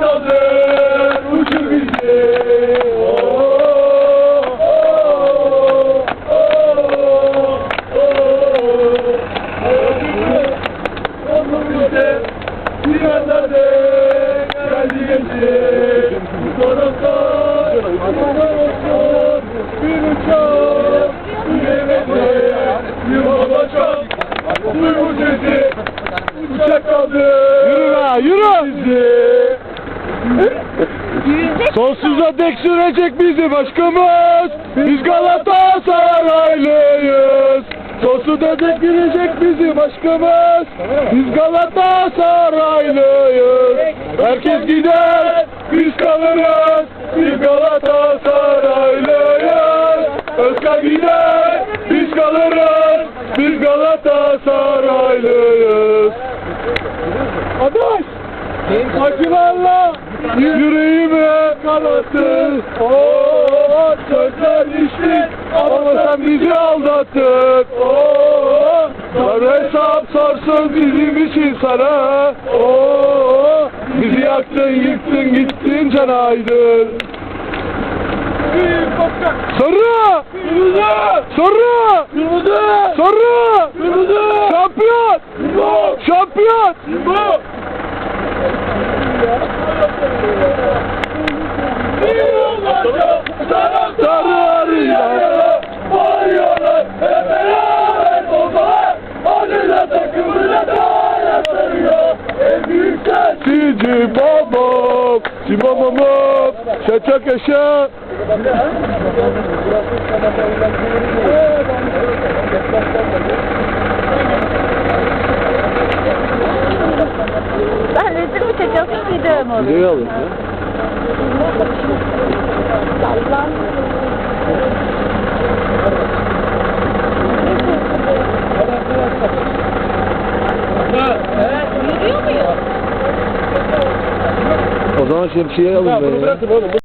saldır uçur bizi. Bir uçak, bir evde, bir olacak, duygu sesi, uçak kaldı. Yürü la, yürü! Bizi. Sonsuza dek sürecek bizim aşkımız. Biz Galatasaraylıyız. Sonsuza dek girecek bizim aşkımız. Biz Galatasaraylıyız. Herkes gider, biz kalırız. Biz Galatasaraylıyız. Özkan gider, biz kalırız. Biz Galatasaraylıyız. Adaş! Acılarla yüreğime kanattın. Oo, sözler düştü ama sen bizi aldattın. Oo, sana hesap sorsun bizim için sana. Oo, bizi yaktın, yıktın, gittin can aydın. Sarı! Kırmızı! Sarı! Kırmızı! Sarı! Kırmızı! Şampiyon! Şampiyon! Tararıyla Cibomom Cibomomom Şaçak yaşa Sen çekiyorsun video mu? Videoyu alın ya. O zaman şemsiyeyi alın beni ya.